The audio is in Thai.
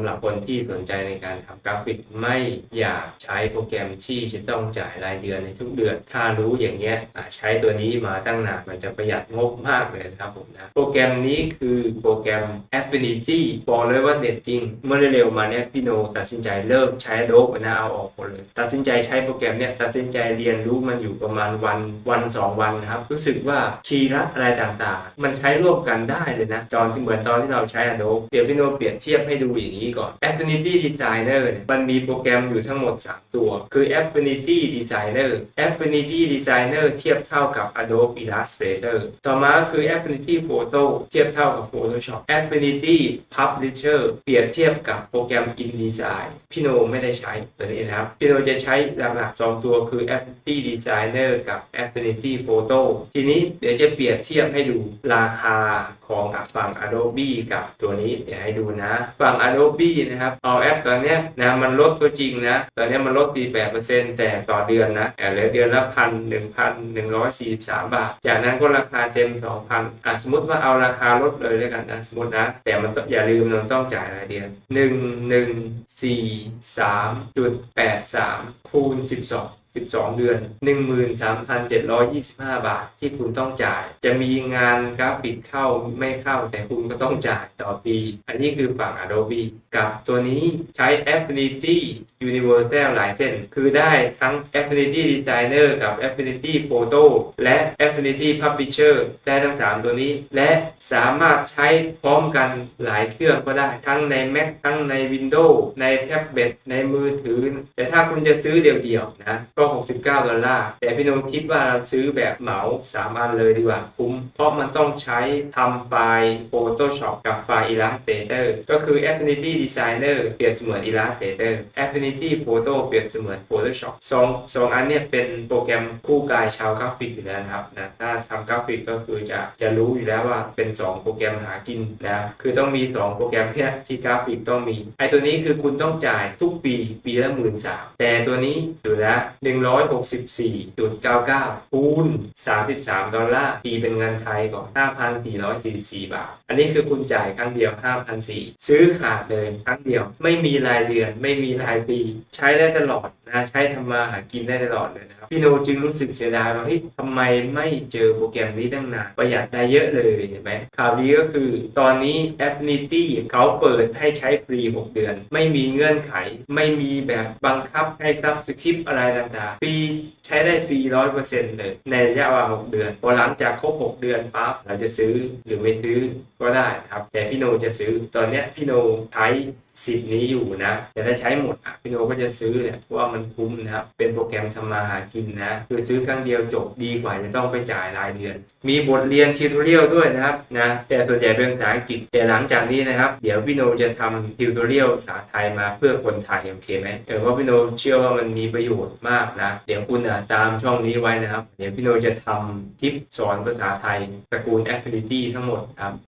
ำหรับคนที่สนใจในการทำกราฟิกไม่อยากใช้โปรแกรมที่จะต้องจ่ายรายเดือนในทุกเดือน ถ้ารู้อย่างเงี้ยใช้ตัวนี้มาตั้งนานมันจะประหยัดงบมากเลยนะครับผมนะโปรแกรมนี้คือโปรแกรม Affinity บอกเลยว่าเด็ดจริง เมื่อเร็วๆมาเนี่ยพี่โนตัดสินใจเลิกใช้ Adobe นะเอาออกหมดเลยตัดสินใจใช้โปรแกรมเนี่ยตัดสินใจเรียนรู้มันอยู่ประมาณวันวันสองวันนะครับรู้สึกว่าคีย์ลัดอะไรต่างๆ มันใช้ร่วมกันได้เลยนะตอนที่เหมือนตอนที่เราใช้ Adobe เดี๋ยวพี่โนเปรียบเทียบให้ดูอย่างนี้ก่อน Affinity Designer มันมีโปรแกรมอยู่ทั้งหมด 3 ตัว คือ Affinity Designer Affinity Designer เทียบเท่ากับ Adobe Illustrator ต่อมาคือ Affinity Photo เทียบเท่ากับ Photoshop Affinity Publisher เปรียบเทียบกับโปรแกรม InDesign พี่โนไม่ได้ใช้ตัวนี้นะครับ พี่โนจะใช้หลักๆ2ตัวคือ Affinity Designer กับ Affinity Photo ทีนี้เดี๋ยวจะเปรียบเทียบให้ดูราคาของฝั่ง Adobe กับตัวนี้เดี๋ยวให้ดูนะ ฝั่ง Adobe นะครับเอาแอปตอนนี้นะมันลดก็จริงนะ ตอนนี้มันลดตีแปดเปอร์เซ็นต์แต่ต่อเดือนนะแต่เหลือเดือนละพันหนึ่งพันหนึ่งร้อยสี่สิบสามบาท จากนั้นก็ราคาเต็มสองพันอะสมมติว่าเอาราคาลดเลยแล้วกันนะสมมตินะ แต่มันต้องอย่าลืมมันต้องจ่ายรายเดือนหนึ่งหนึ่งสี่สามจุดแปดสามคูณสิบสอง12 เดือน 13,725 บาทที่คุณต้องจ่าย จะมีงานกราฟิกเข้าไม่เข้าแต่คุณก็ต้องจ่ายต่อปี อันนี้คือฝั่ง Adobe กับตัวนี้ใช้ Affinity Universal License คือได้ทั้ง Affinity Designer กับ Affinity Photo และ Affinity Publisher ได้ทั้ง 3 ตัวนี้ และสามารถใช้พร้อมกันหลายเครื่องก็ได้ทั้งใน Mac ทั้งใน Windows ในแท็บเล็ตในมือถือ แต่ถ้าคุณจะซื้อเดี่ยวๆนะก็ 69 ดอลลาร์ แต่พี่โนคิดว่าเราซื้อแบบเหมา3อันเลยดีกว่าคุ้ม เพราะมันต้องใช้ทำไฟล์ Photoshop กับไฟล์ Illustrator ก็คือ Affinity Designer เปรียบเสมือน Illustrator Affinity Photo เปรียบเสมือน Photoshop สองสองอันเนี่ยเป็นโปรแกรมคู่กายชาวกราฟิกอยู่แล้วนะครับนะถ้าทำกราฟิกก็คือจะจะรู้อยู่แล้วว่าเป็น 2 โปรแกรมหากินนะคือต้องมี 2 โปรแกรมเนี่ยที่กราฟิกต้องมีไอตัวนี้คือคุณต้องจ่ายทุกปีปีละหมื่นสามแต่ตัวนี้ดูนะ164.99 คูณ 33 ดอลลาร์ตีเป็นเงินไทยก่อน 5,444 บาท อันนี้คือคุณจ่ายครั้งเดียว 5,400 ซื้อขาดเลยครั้งเดียว ไม่มีรายเดือน ไม่มีรายปี ใช้ได้ตลอดนะใช้ทำมาหากินได้ตลอดเลยนะครับ พี่โนจึงรู้สึกเสียดายว่าเฮ้ยทำไมไม่เจอโปรแกรมนี้ตั้งนาน ประหยัดได้เยอะเลยเห็นไหมข่าวดีก็คือตอนนี้ Affinity เขาเปิดให้ใช้ฟรี 6 เดือน ไม่มีเงื่อนไข ไม่มีแบบบังคับให้ซับสคริปอะไรต่างาฟรีใช้ได้ฟรีร้อยเปอร์เซ็นต์เลยในระยะเวลาหกเดือนพอหลังจากครบหกเดือนปั๊บเราจะซื้อหรือไม่ซื้อก็ได้ครับ แต่พี่โนจะซื้อตอนนี้พี่โนใช้ สิทธิ์นี้อยู่นะแต่ถ้าใช้หมดอะพี่โนก็จะซื้อเนี่ยเพราะว่ามันคุ้มนะครับเป็นโปรแกรมทำมาหากินนะคือซื้อครั้งเดียวจบดีกว่าจะต้องไปจ่ายรายเดือน มีบทเรียนทิวทอเรียลด้วยนะครับนะแต่ส่วนใหญ่เป็นภาษาอังกฤษแต่หลังจากนี้นะครับเดี๋ยวพี่โนจะทำทิวทอเรียลภาษาไทยมาเพื่อคนไทยโอเคไหมเออเพราะพี่โนเชื่อว่ามันมีประโยชน์มากนะเดี๋ยวคุณอะตามช่องนี้ไว้นะครับ เดี๋ยวพี่โนจะทำคลิปสอนภาษาไทยตระกูล Affinity ทั้งหมดครับ